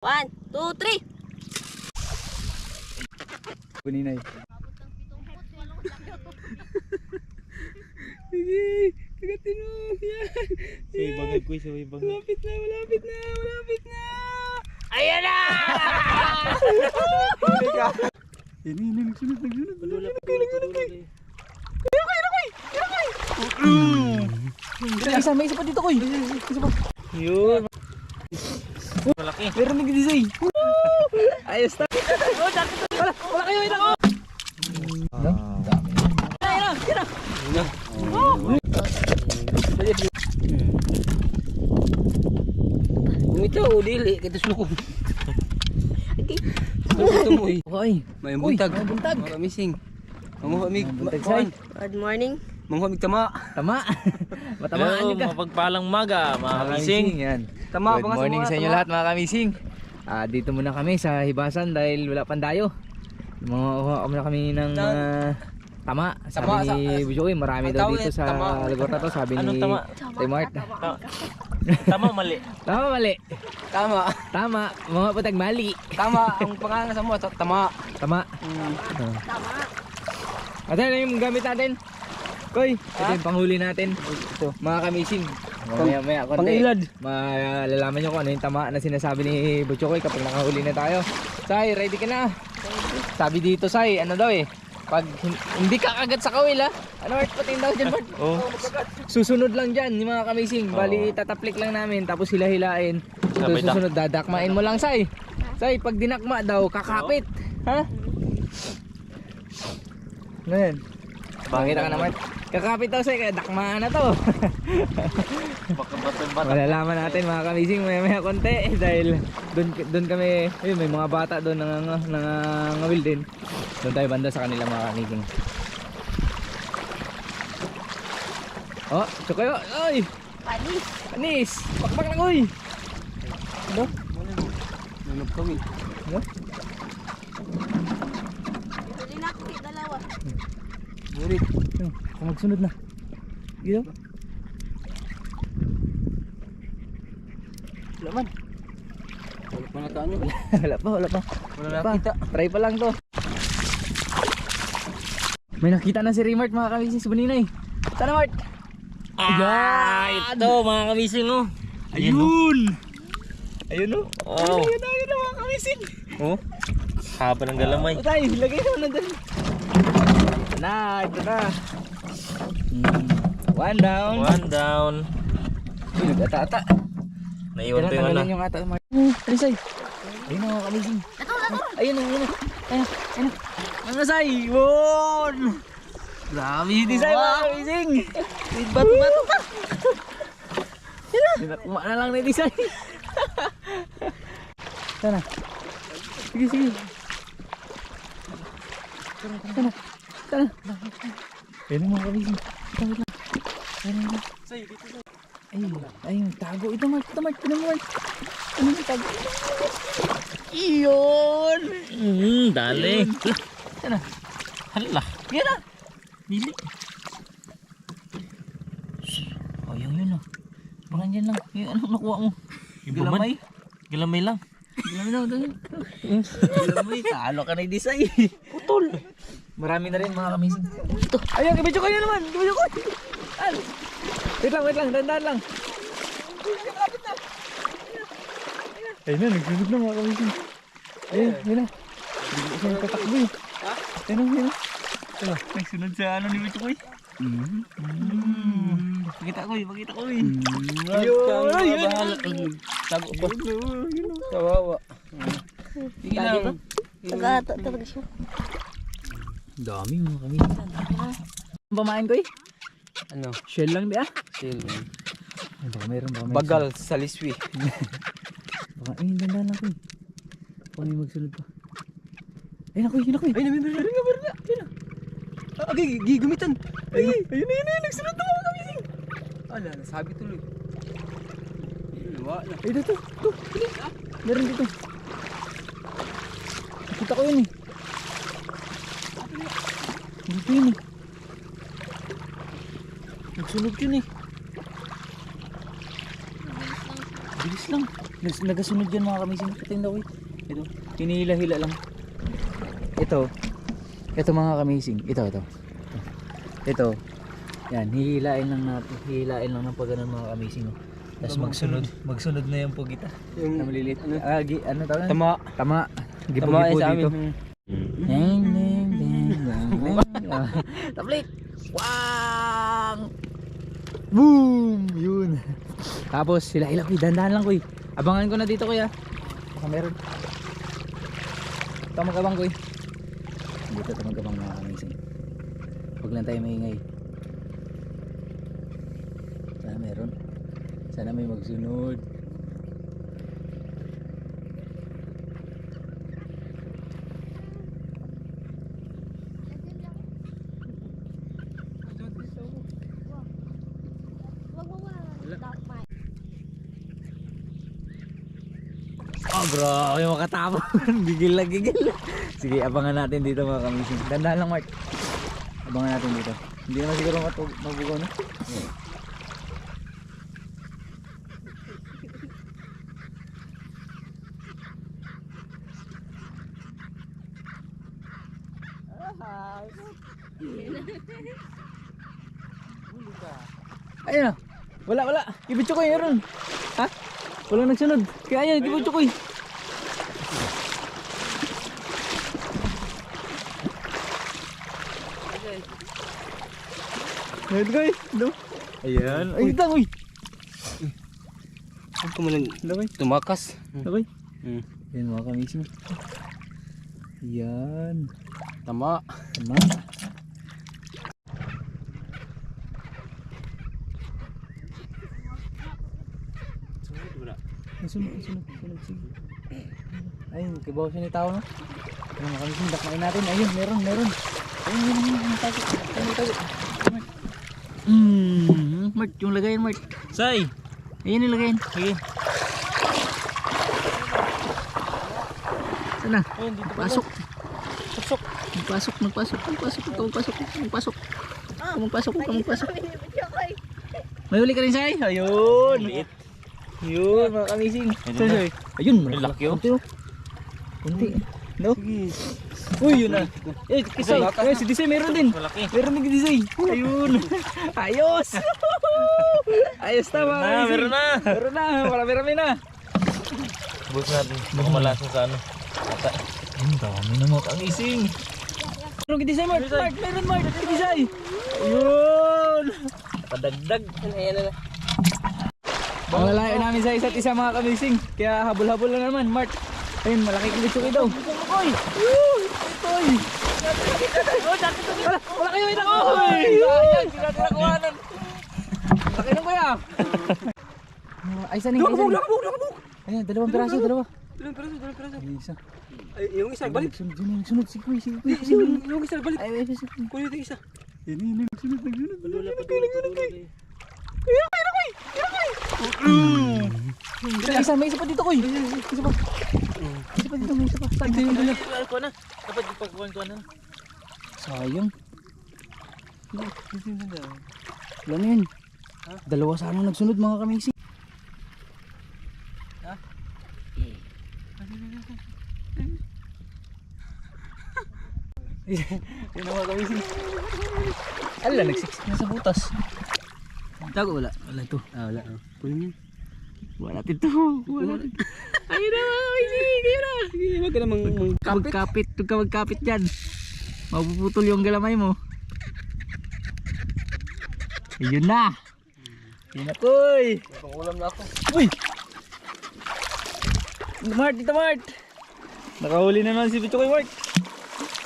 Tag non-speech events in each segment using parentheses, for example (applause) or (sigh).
One, two, three. Kuninay. (laughs) Sige, kagatin mo. Yan. Sa ibangag ko, sa ibangag. Malapit na, malapit na, malapit na. Ayan na! (laughs) Yan, yan, yan, nagsunod, nagsunod. Tululak, tululak, tululak. Isa, may isa pa dito, koy. Isa pa. Yun. Malaki. Meron nag-design. Ayos na. Wala, wala kayo, ina ko. Dami. Ayun na, ayun na. Kung ito, dili, kita sulukong. Ito mo eh. Okay. May buntag. May buntag. Mga mising. Mga mig. say. Good morning. Mga mig tama. Tama. (laughs) Matamaan Hello, ka. mapagpalang maga, mga kamising. Yan. Tama, Good morning sa inyo tama. lahat mga kamising. Ah, dito muna kami sa Hibasan dahil wala pang dayo. Mga muna kami ng ah, tama. Sabi Tama, ni sa- Bujoy, marami ang daw dito sa tama. lugar na to. Sabi ni tama? Tay Mart. Ta- Tama o mali? (laughs) Tama mali. Tama. Tama. Mga patag mali. Tama. Ang pangalan sa mo, ta- tama. Tama. Mm. Tama. At ano yung gamit natin? Koy, ito yung panghuli natin. Ito, mga kamising. Mamaya, maya, konti. Pangilad. Malalaman nyo kung ano yung tama na sinasabi ni Butchokoy kapag nakahuli na tayo. Sai, ready ka na? Sabi dito, Sai, ano daw eh. Pag hin- hindi ka kagat sa kawil ha. Ano Mart, patin daw dyan Mart. Oh. Susunod lang dyan, yung mga kamising. Bali, tataplik lang namin, tapos sila hilain. So, susunod, dadakmain mo lang, Sai. Sai, pag dinakma daw, kakapit. Ha? Ngayon. Pakita ka naman. Kakapit daw, Sai, kaya dakmaan na to. (laughs) Malalaman natin mga kamising maya maya konti eh, dahil doon doon kami ayun, may mga bata doon nang nangangawil din. Doon tayo banda sa kanila mga kamising. Oh, chokoyo. Oy, Panis. anis. Pakpak lang oy. Ano? Nunod kami. Ano? Ito din ako, eh, dalawa. Burit. Kung magsunod na. Gito? Wala man. Wala pa na ano. (laughs) wala pa, wala pa. Wala Wala nakita. Try pa lang to. May nakita na si Remart mga kamising sa Buninay. Sana Mart. Ah, ito mga kamising oh. Ayun! Ayun o. Oh. Ayun na, ayun na mga kamising. Oh. Haba ng galamay. O tayo, lagay naman na. Ito na, ito na. Hmm. One down. One down. Uy, nag-ata-ata. Naiwan ko yung ano. yung ata. Mar- Oh, Alisay. Ayun na kamising. Ayun na, ayun na. Ayun na, ayun na. Say? Yun! Grabe si Tisay mga kamising. Bato-bato pa. Na lang ni Tisay. Sana. Sige, sige. Sana. Sana. Ayun na mga kamising. Lang. Ayun na. Say, dito say. Ayun, ayun, tago. Ito, Mark. Ito, Mark. Ito, Mark. Ano yung tago? Iyon! Hmm, dali. Sana. Hala. Yan na. Bili. Oh, yun yun ah. Baka dyan lang. Yung ano nakuha mo? Galamay. Galamay lang. Galamay daw. Galamay. Talo ka na yung design. Putol. Marami na rin mga kamising. Ito. Ayun, ibidyo kayo naman. Ibidyo ko. Al. Wait lang, wait lang. Dandan lang. Ayun na, nagsunod na mga kamising. Ayun, ayun na. Bigla siya nagtatakbo eh. Ayun na, ayun na. Ito, nagsunod sa ano ni ko eh. Mm. Pakita ko eh, pakita ko eh. Ayun. Ayun. Tago ba? Kawawa. Sige lang. Nag-ato talaga siya. Dami mga kamising. Ang pamain ko eh. Ano? Shell lang di ah. Chill. Ay, baka meron, baka meron. Bagal sa liswi. (laughs) Baka, eh, dandan lang ko eh. Kung may magsunod pa. Ayun ako, yun ako eh. Ay, namin meron nga, meron nga. Ayun na. Ah, Okay, gigumitan. Ay, ayun na, yun na, nagsunod na mga kamising. Ala, nasabi tuloy. Wala. Ay, dito, dito, ah. Meron dito. Nakita ko yun eh. Dito yun eh. Nagsunog yun eh. Bilis lang. Nas- Nagasunod yan mga kamising. Ito yung daw eh. Ito. Hinihila-hila lang. Ito. Ito mga kamising. Ito, ito. Ito. Yan, hihilain lang natin. Hihilain lang ng pag ganun mga kamising. Oh. Tapos magsunod. Magsunod na yung pugita. Yung maliliit. Ah, gi, ano tawag? tama. Tama. Tama Gipo-gipo sa dito. amin. Ding, ding, ding, ding. (laughs) Ah, Tablik! Wang! Boom! Yun. (laughs) Tapos sila ilang kuy, dandahan lang kuy. Abangan ko na dito kuya. Baka meron. Ito magabang kuy. Dito ito magabang mga amazing. Huwag lang tayo maingay. Sana meron. Sana may magsunod. Oh bro, yung makatapon. (laughs) gigil na gigil. Sige, abangan natin dito mga kamising. Dandahan lang Mark. Abangan natin dito. Hindi naman siguro mabugaw no? Ayun na. Wala, wala. Ibitso ko yun. Ha? Wala nagsunod. Kaya yan, ibitso ko Ayun ko No? Ayan. Ay, ito uy. Huwag ko malang Laway. tumakas. Laway. Hmm. Yan mga kamising. Yan. Tama. Tama. Sunod, sunod, sunod, sige. Ayun, kibaw siya ni tao, no? Ayun, mga kamising, dakmain natin. Ayun, meron, meron. Hmm, Mark, yung lagayan, Mark. Say! Ayun yung lagayan. Sige. Sana? Ayun, dito Pasok. Pasok. Magpasok, magpasok, magpasok, magpasok, magpasok. Ikaw magpasok, ikaw magpasok. May huli ka rin sa'y? Ayun. Ayun, mga kamising. Sa'y, sa'y. Ayun, Laki, oh. Kunti, oh. Kunti. Uy, yun na. Eh, kisay. Eh, si Disay meron din. Malaki. Meron din si Disay. Ayun. (laughs) Ayos. (laughs) Ayos na, mga Na, meron na. Meron na. Marami-rami na. Bus natin. Baka malason sa ano. Ata. Ang dami na mga kamising. Meron kay Disay, Mark. Mark, meron, Mark. Kay Disay. Ayun. Padagdag. Ayan na. Ang lalayo namin sa isa't isa mga kamising. Kaya habol-habol lang naman, Mark. Ayun, malaki kong litsuki daw. Oy! Uy! Oy! Wala, wala kayo natin nakuhanan. Laki ng kuya. Ay, saan yung isa? Ayan, dalawang piraso, dalawa. Ilang peraso, ilang peraso. Ay, isa. Ay, yung isa, balik. Sunod, yung sunod. Sige, kuy, sige, kuy. Yung isa, balik. Ay, sige. Kunin yung isa. Yan, yun, yun, sunod, nagsunod. Padula, padula, padula. Isa, isa, may isa pa dito, kuy. Isa pa. Isa pa dito, may pa. Saan? Padula, padula ko na. Dapat ipagkuhan ko na. Sayang. Wala na yun. Dalawa sana nagsunod mga kamising. Ha? Yun ang mga kamising. Ala, nagsiksik na sa butas. Tago wala. Wala ito. Ah, wala. Kunin yan. Wala natin ito. Wala natin. Ayun na mga kamising. Ayun na. Huwag ka namang mang Kapit. Magkapit. Huwag ka magkapit dyan. Mapuputol yung galamay mo. Ayun na. Ayun na, koy. Pangulam na ako. Uy! Mart, dito Mart! Nakahuli na naman si Picho kay Mart.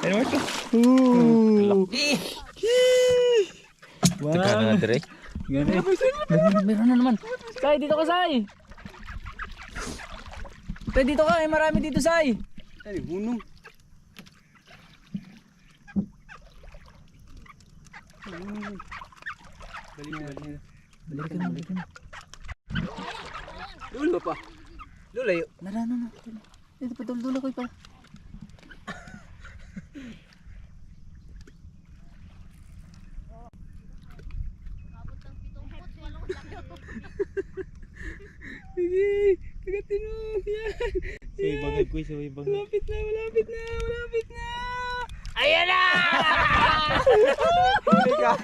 Ayun Mart. Ooh! Wow! Teka na. Ganun. Meron, meron na naman. Sai, dito ka Sai! Tay, dito ka. Eh, marami dito Sai. Ay, hunong. Balik na, balik na. Balik na, balik na. Lulo pa. Lulayo. Nara, na, na. Dito pa, dulo ko pa. Kuy sa may bang. Malapit na, malapit na, malapit na! Ayan na!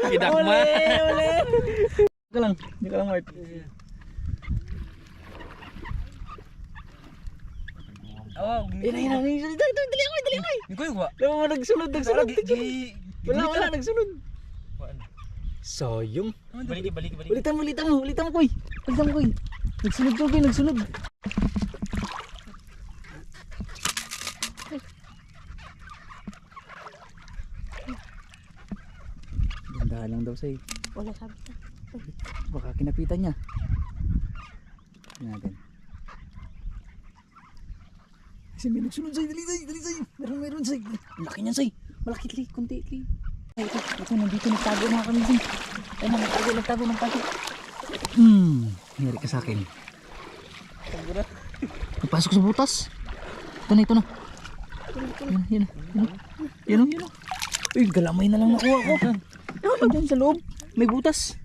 Idakma! Uli, uli! Hindi ka lang, hindi ka lang, Mart. Oh, Yan na, yan na, dali, dali, dali, dali ako, dali ako. Ko yung wa. Alam mo, nagsunod, nagsunod. Wala, wala, nagsunod. Waan. Sayang. Baliki, baliki, baliki. Ulitan mo, ulitan mo, ulitan mo, Koy. Ulitan mo, Koy. Nagsunod to, Koy, nagsunod. Daw sa'yo. Wala sabi ka. Baka kinapitan niya. Tingnan natin. Kasi may nagsunod sa'yo, dali sa'yo, dali sa'yo. Meron, meron sa'yo. Ang Laki niyan sa'yo. Malaki, dali, kunti, dali. Ay, ito, ito, nandito, nagtago mga kami sa'yo. Ay, na, nagtago, nagtago, nagtago. Hmm, nangyari ka sa akin. Nagpasok sa butas. Ito na, ito na. Yan, yan, yan. Yan, yan, yan. Uy, galamay na lang nakuha ko. Andyan sa loob. May butas.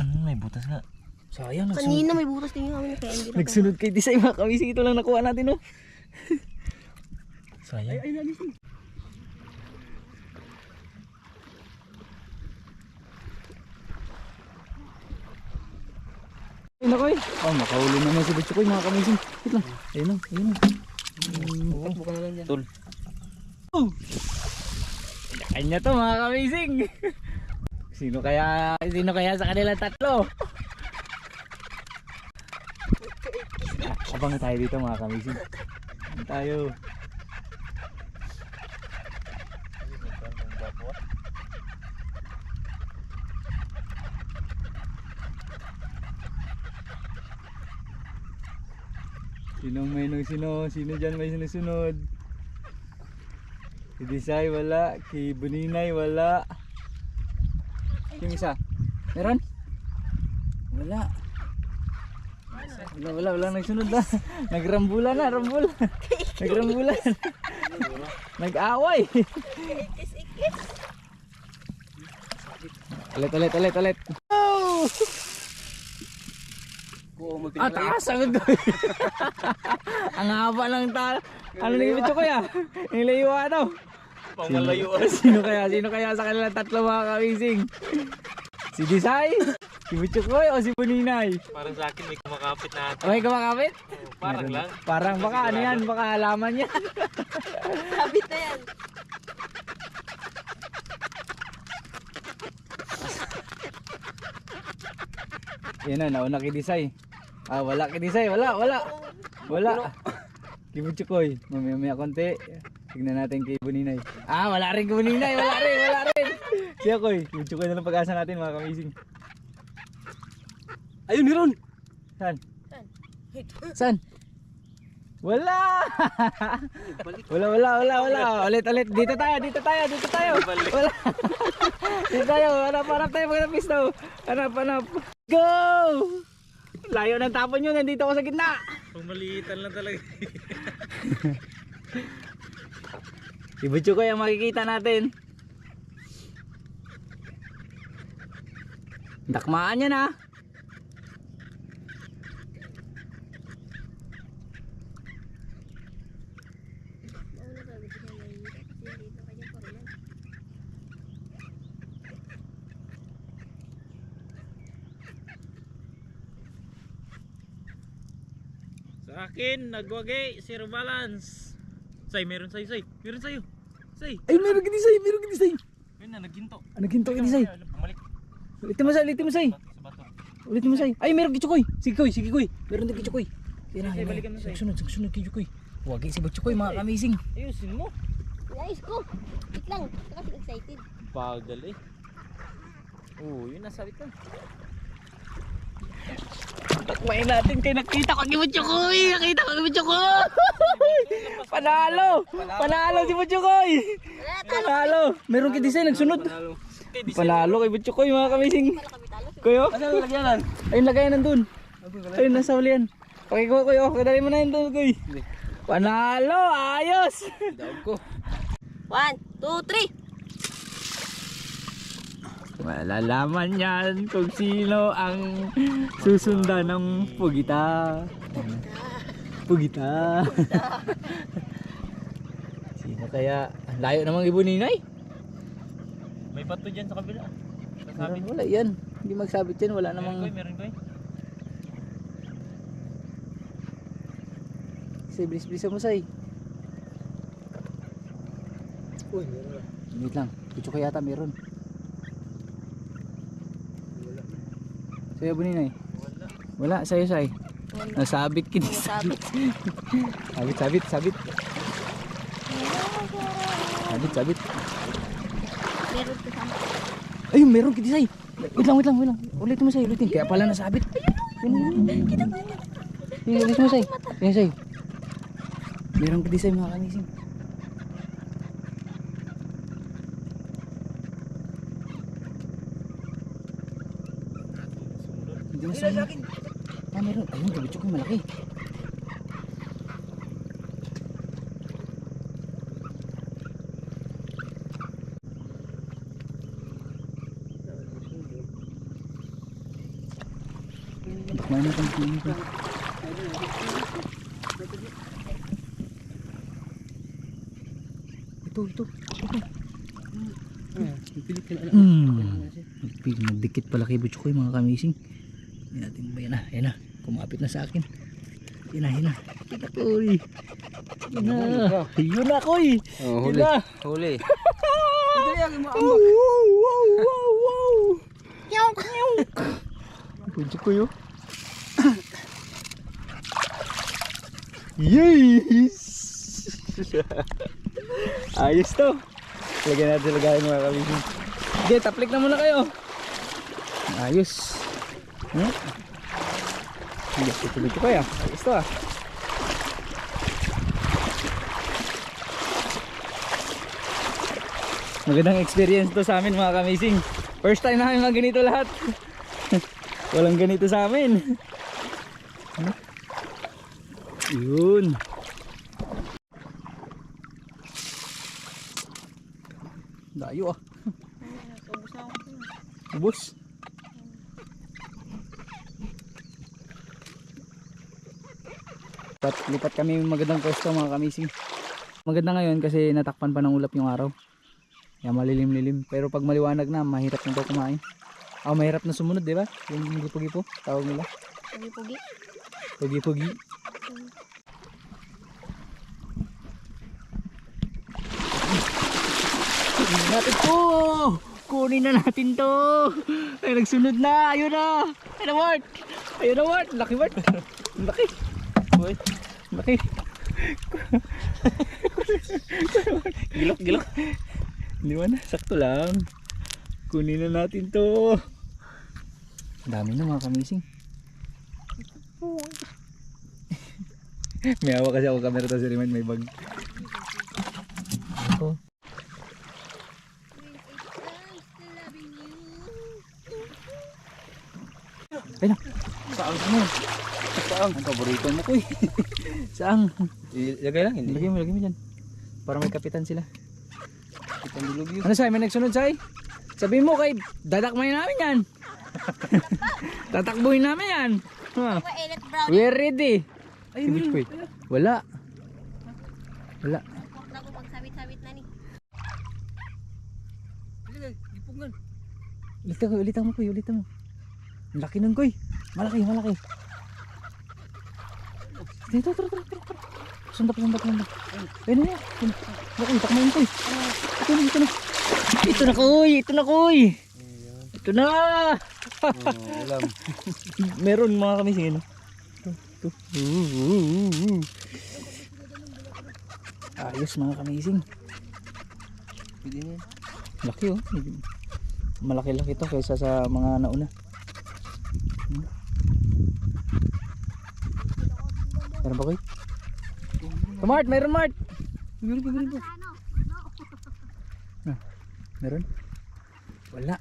Ano, may butas nga. Sayang, nagsunod. Kanina may butas din yung amin kaya hindi na. Nagsunod kay Disay mga kamising. Ito lang nakuha natin, oh. Sayang. ay, ay. Ay, nakoy. Oh, makahuli naman si Butchokoy mga kamising. Wait lang. Ayun na, ayun na. Takbo ka na lang dyan. Tol. Kanya to mga kamising. (laughs) Sino kaya, sino kaya sa kanila tatlo? Ah, (laughs) Abang tayo dito mga kamising. Abang tayo. Sinong may nung sino? Sino dyan may sinusunod? Si Desai wala, si Buninay wala. Yung isa? Meron? Wala. Wala, wala, wala nagsunod na. (laughs) Nagrambula na, rambula. (laughs) Nagrambulan. (laughs) Nag-away. ulit, ulit, ulit, ulit. Oh! Ah, taas agad ko. Ang haba ng ta... Ano nang ibig ko ya? Nilayuan daw. Pangalayuan. (laughs) Sino kaya? Sino kaya sa kanila tatlo mga kamising? Si Disay? Si Butchokoy o si Buninay? Parang sa akin may kumakapit na ata. Okay, kumakapit? Parang lang. Parang baka ano yan, baka halaman yan. (laughs) Sabit na yan. Yan na, nauna kay Disay. Ah, wala kay Disay, wala, wala. Wala. Kay Butchokoy, mamaya maya konti. Tignan natin kay Buninay. Ah, wala rin kay Buninay, wala rin, wala rin. Siya koy, Butchokoy na lang pag-asa natin mga kamising. Ayun, meron. Saan? Saan? Wala! wala, wala, wala, wala. Ulit, ulit. Dito tayo, dito tayo, dito tayo. Wala. (laughs) dito tayo. Hanap, hanap tayo mga pisto. Hanap, hanap. Go! Layo ng tapon yun. Nandito ako sa gitna. Pumalitan lang talaga. (laughs) Ibutyo ko yung makikita natin. Dakmaan yan ha. Sa akin, nagwagi, zero balance. Say, meron sa'yo, say. Meron sa'yo. Say. Ay, meron ka disay, meron ka disay. Yun na, nagginto. Ano ginto ka disay? Bumalik Ulitin mo say, ulitin mo say. sa bato. Ulitin mo say. Ay, meron kichukoy. Sige koy, sige koy. Meron din kichukoy. Yan na, Say, na. balikan mo, say. Sunod, sunod kichukoy. Wagi si Butchokoy, mga kamising. Ayusin mo. Nice ko. Wait lang. Kasi excited. Bagal eh. Oo, yun nasabi ko. Takmain natin kay nakita ko ni Butchokoy. Nakita ko ni Butchokoy. Panalo! Panalo si Butchokoy. Panalo! Meron kay design nagsunod. Panalo kay Butchokoy mga kamising. Kuyo? Asan ang lagyanan? Ayun lagayan nandun. Ayun nasa ulian. Okay ko kuyo, kadali mo na yun doon kuy. Panalo! Ayos! Daog ko. One, two, three. Malalaman yan kung sino ang susundan ng pugita. Pugita. (laughs) Sino kaya? Ang layo namang ibon ni Nay. May bato dyan sa kabila. Meron, Nasabit. wala yan. Hindi magsabit yan. Wala Meron ko namang... meron ko Say, bilis-bilis mo, Say. Uy, meron na. Wait lang. Kucho kaya yata meron. Sa'yo, Buninay? Wala. Wala, sa'yo, Say. Nasabit kin. Sabit. (laughs) Sabit, sabit, sabit. Sabit, sabit. Meron ko sa Ayun, meron kiti, Say. Wait lang, wait lang, wait lang. Ulitin mo, Say. Ulitin. Kaya pala nasabit. Yun, yun, yun. Kita. Sige, ulit mo, Say. Sige, Say. Meron kiti, Say, mga kamising. Na sa akin. Ah, meron. Ayun, gabit ko malaki. Kumain na kami kumain na. Ito, ito. Pipilit ka na. Mm. Nagpil, nagdikit pala kay Butcho ko yung mga kamising. Yan natin ba yan na? Yan na. Kumapit na sa akin. Yan na, yan na. Kita ko eh. Yan na. Yun na ko eh. Oh, Yan na. Huli. (laughs) Wow, wow, wow, wow, wow. Butcho ko yun. Yes! (laughs) Ayos to. Lagyan natin lagayin mga kamising. Sige, taplik na muna kayo. Ayos. Hmm? Hindi, tutuloy ko kaya. Ayos to ah. Magandang experience to sa amin mga kamising. First time namin mag ganito lahat. (laughs) Walang ganito sa amin. Ano? Yun. Dayo ah. Ubus na ako. Ubus. Lipat, lipat kami magandang pwesto mga kamising. Maganda ngayon kasi natakpan pa ng ulap yung araw. Yan malilim-lilim. Pero pag maliwanag na, mahirap na daw kumain. Ah, mahirap na sumunod, di ba? Yung gipo-gipo, tawag nila. Pugi-pugi. Pugi-pugi. Natin to! Kunin na natin to! Ay, nagsunod na! Ayun na! Ayun na, Mart! Ayun na, Mart! Laki! Ang Laki! Uy! Laki! Gilok, gilok. Hindi mo na, sakto lang. Kunin na natin to. Dami na mga kamising. may awa kasi ako camera to si Riman, may bag. Ako. Ay na. Saan mo? Saan? Ang paborito mo ko eh. Saan? Ilagay lang, hindi. Lagay mo, lagay mo dyan. Para may kapitan sila. Itang dulog yun. Ano say, may nagsunod say? Sabi mo kay dadakmayin namin yan. (laughs) Tatakbuhin namin yan. Brown. we're ready. Ay, Si Butch Boy. Wala. Wala. Huwag na ni. Ipungan. Ulitan ko, ulitan mo koy, ulitan mo. Ang laki nun koy. Malaki, malaki. Dito, tara, tara, tara, tara. Sunda, sunda, sunda. Ayun na, ayun. Laki, takmayin koy. Ito na, ito na. Ito na koy, ito na koy. Ito na. Oh, ulam. (laughs) Meron mga kami sige no. Ito. ito. Ayos mga kamising. Pwede na. Laki oh. Malaki-laki to kaysa sa mga nauna. Meron ba koy? Oh, Mart, meron Mart. Meron ba, meron ba? Ah, meron? Wala.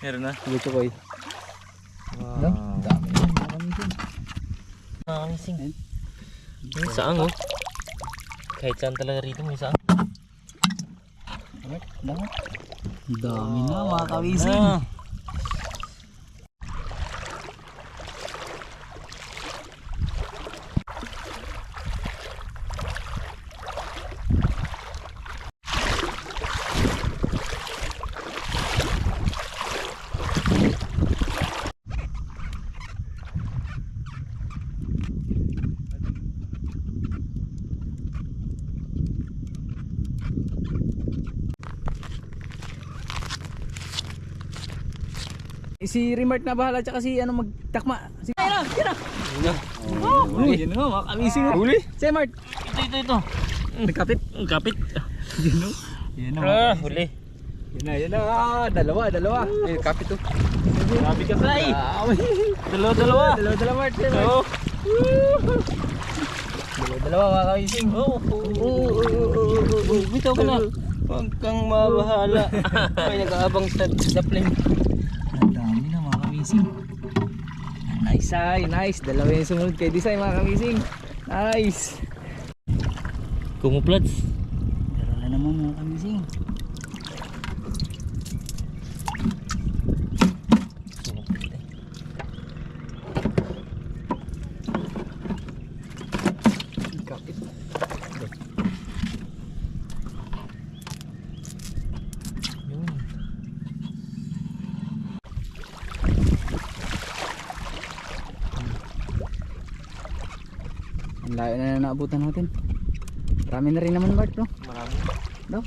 Meron na. Sige ko koy. Wow. Ano? Dami na mga kamising. Mga kamising. May saang oh. Kahit saan talaga rito may saang. Dami. Dami na mga kamising. Ah. Si Remart na bahala tsaka si ano magtakma. Si Ayun yun na. Oh, yun na mga kamising. Huli. Si Mart. Ito, ito, ito. Nagkapit. Ang kapit. Yun na. Yun na. Ah, huli. Yun na, yun na. Dalawa, dalawa. Eh, kapit to. Grabe ka, Sai. Dalawa, dalawa. Dalawa, dalawa, Mart. Oo. Dalawa, dalawa mga kamising. Oo. Bitaw ka na. Huwag kang mabahala. (laughs) May nag-aabang sa, sa plane. Ang dami na mga kamising. Nice ay, nice. Dalawa yung sumunod kay Design mga kamising. Nice. Kumuplats. Meron na naman mga kamising. Kapit. Ang layo na na naabutan natin. Marami na rin naman Bart, no? Marami. No?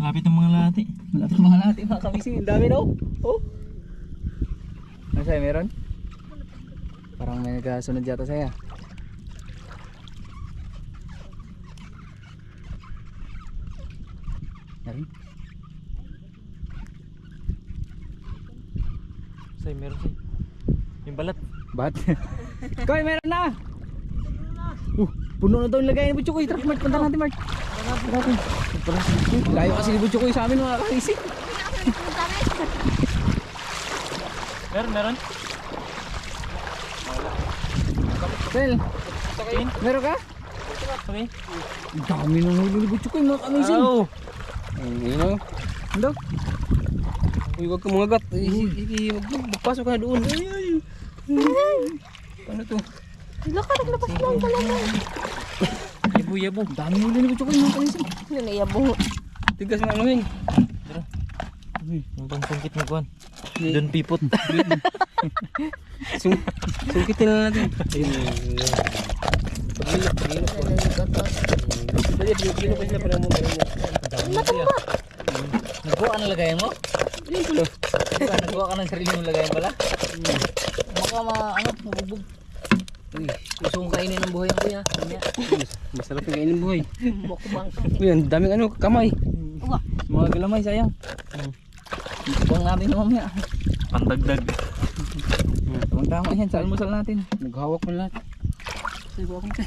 Lapit ang mga lati. Malapit mga natin mga kamising. Ang dami no? Oh. Ano sa'yo meron? Parang may nagkasunod yata sa'yo. Meron? Sai, meron sai. Yung balat. Ba't? (laughs) Koy, meron na! Puno na daw yung lagayan ni Butchokoy. Tara, Mart, punta natin, Mart. Punta natin. Layo kasi ni Butchokoy sa amin mga kamising. Meron, meron. Sel, meron ka? Okay. Ang dami nang huli ni Butchokoy mga kamising. Oo. Ayun na. Ano? Uy, huwag kang mga gat. Magpasok ka na doon. Ay, ay. Ano to? Ka, naglabas lang pala mo. Yabo, yabo. Ang dami huli ni Butchokoy mga kamising. Ano na yabong? Tigas na anuhin. Ang pangsungkit ni Kwan. Doon pipot. (laughs) Sung sungkitin na natin. Pagilok, pagilok. Dali, pagilok pa sila para mo. para mo. Matumba. Nagbuka ka ng lagayan mo? Pala. Diba, nagbuka ka ng sarili mong lagayan pala? Maka ma, ano. Uy, gusto kong kainin ng buhay ang kuya. Masarap yung kainin buhay. Mukbang. Uy, ang daming ano, kamay. Uwa. Mga galamay, sayang. Buang natin na mamaya. Pandagdag. Ang tama yan sa almusal natin. Naghawak mo lahat. Sige, buka ko.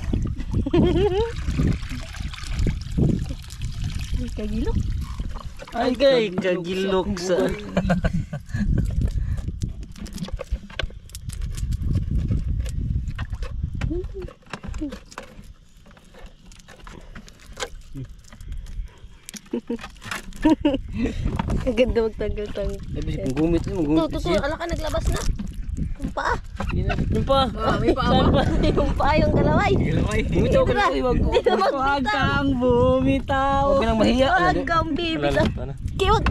Kagilok. Ay, kagilok sa... (laughs) Ang ganda. Ay, bisik kung gumit Ito, magumit ito, siya. ala ka naglabas na. Yung paa. Yung pa. Ah, may pa Saan pa? (laughs) yung paa, yung galaway. Galamay. Bumitaw ka na. Hindi na Huwag magbitaw. kang bumitaw. Huwag ka nang mahiya. ano, Huwag kang bibitaw. Kiwag.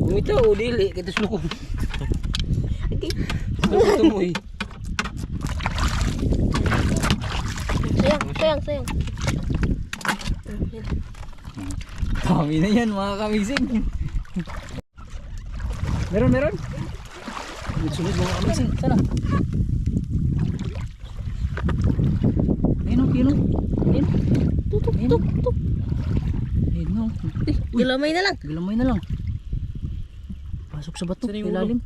Bumitaw, dili, kita sulukong. Sulukong mo eh. Sayang, sayang, sayang. Dami na yan mga kamising. meron, meron. Sunod mga kamising. Sana. Ayun o, yun o. Ayun. Tutok, Ayun. tutok, tutok. Ayun o. Galamay na lang. Galamay na lang. Pasok sa bato. Ilalim.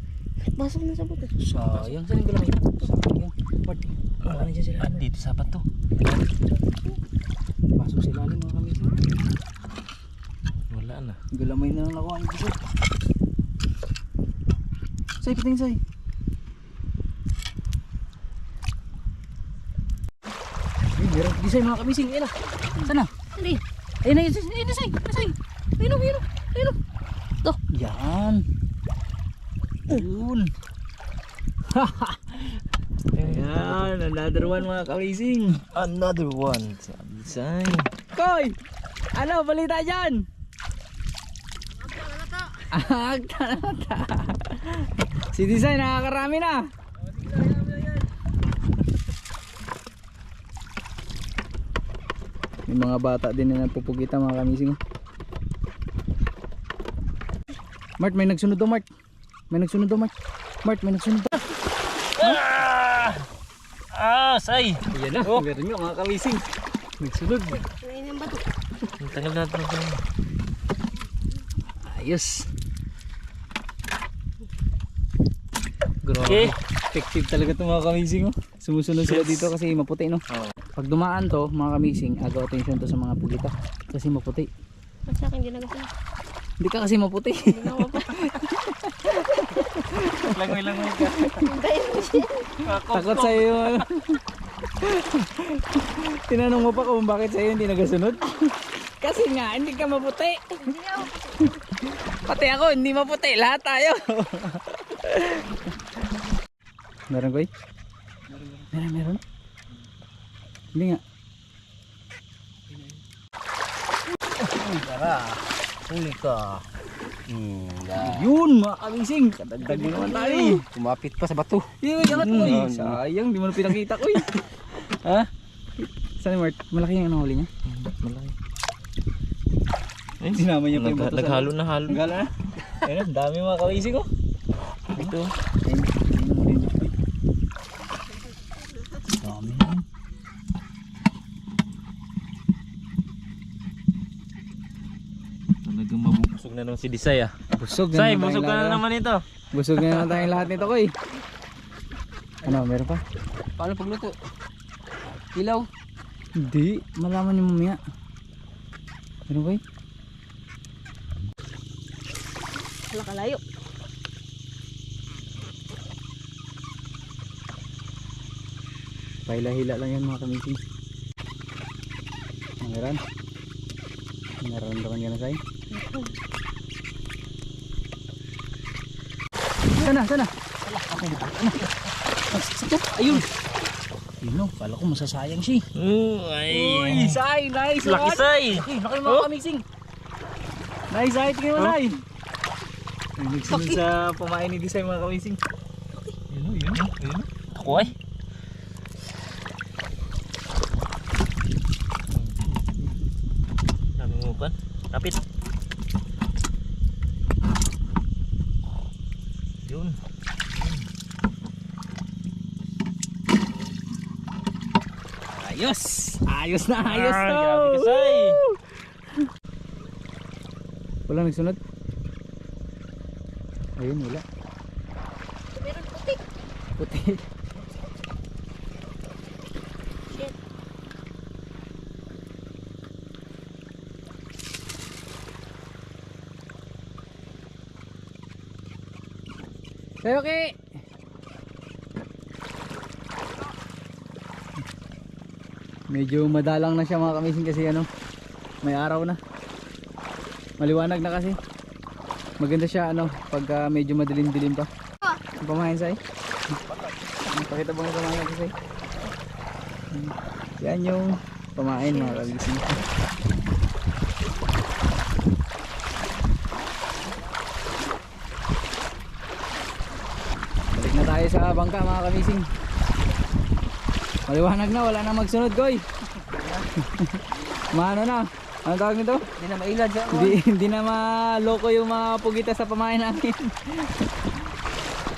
Pasok na sa buto. Sayang. Saan yung galamay? Sayang. Pati. Wala na dyan sila. Ah, dito sa to. Pasok sa ilalim mga kamising. Wala na. Galamay na lang nakuha ang gusto. Say, pating say. Ay, meron design mga kamising. Ayun na. Sana? Hindi. Ayun na, ayun na, ayun na, say. Ayun na, say. Ayun na, ayun na, ayun na. To. Yan. Yun. Ayan, another one mga kamising. Another one. Sabi say. Koy! Ano, balita dyan? Agtanata. si Design nakakarami na. May mga bata din na nagpupugita mga kamising. Mart, may nagsunod daw, Mart. May nagsunod daw, Mart. Mart, may nagsunod. Ah! Ah, say! Ayan na, Oh. meron nyo mga kamising. Nagsunod. Ang tagal natin. Ayos. Grabe. Okay. Effective talaga itong mga kamising. Oh. Sumusunod sila dito kasi maputi, no? Pag dumaan to, mga kamising, agaw attention to sa mga pugita. Kasi maputi. Ba't sa akin di nagasin? Hindi ka kasi maputi. Hindi na ako pa. (laughs) Langoy-langoy ka. Takot sa'yo yung ano. Tinanong mo pa kung bakit sa'yo hindi nagasunod. Kasi nga, hindi ka maputi. Hindi ako. Pati ako, hindi maputi. Lahat tayo. Meron ko Meron, meron. Hindi nga. Tara, huli ka. Hmm, Yun, mga kamising. Kadagdag mo naman tayo. Kumapit pa sa bato. Yung angat mo eh. Mm. Sayang, di mo na pinakita ko eh. (laughs) ha? Saan Mart? Malaki yung nahuli niya? Malaki. Sinama niya pa yung bato Naghalo na halo. Nagala na. Ayun, dami mga kamising ko. Ito. Ayun, ayun mo rin dito. Dami yan. Talagang mabubusog na naman si Disay ah. Busog na Say, naman busog ka na naman ito. Busog na naman tayong lahat nito ko eh. Ano, meron pa? Paano pagluto? Ilaw. Hindi, malaman niyo mamaya. Meron ba eh? Wala kalayo. Pahila-hila lang yan mga kamising. Meron. Nararamdaman ka na sa'yo. Sana, sana. Sakto, ayun. Yun o, kala ko masasayang siya. Mm, ay. Uy, say, nice Laki say. Laki, mga kamising. Nice, say, tingnan mo Oh. say. Ay, nagsunod sa pamain ni Disay mga kamising. Yun o, yun o, yun o. Ako ay. Dami mo pa. Ayos! Ayos na ayos Ah, to! grabe ka, Say. Wala nagsunod? Ayun, wala. Meron puti. Puti. Shit. Okay! Medyo madalang na siya mga kamising kasi ano, may araw na. Maliwanag na kasi. Maganda siya ano, pagka medyo madilim-dilim pa. Ang pamahin say. Pakita mo yung pamahin say. Yan yung pamain mga kamising. Balik na tayo sa bangka mga kamising. Maliwanag na, wala na magsunod koy. Maano na? Ano tawag nito? Hindi na mailad siya. Hindi, hindi na maloko yung mga pugita sa pamain namin.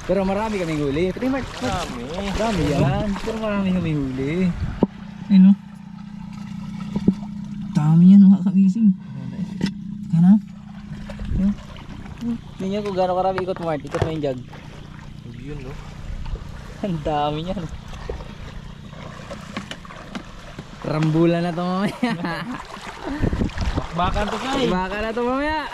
Pero marami kaming huli. Pati Mark, Dami. Dami yan. Pero marami kami huli. Ayun o. Dami yan mga kamising. Ano? Hindi niyo kung gano'ng karami ikot mo Mart. Ikot mo yung jug. Yun no. Ang dami niyan. Rambulan na to mamaya. Bakbakan to kay. Baka na to mamaya.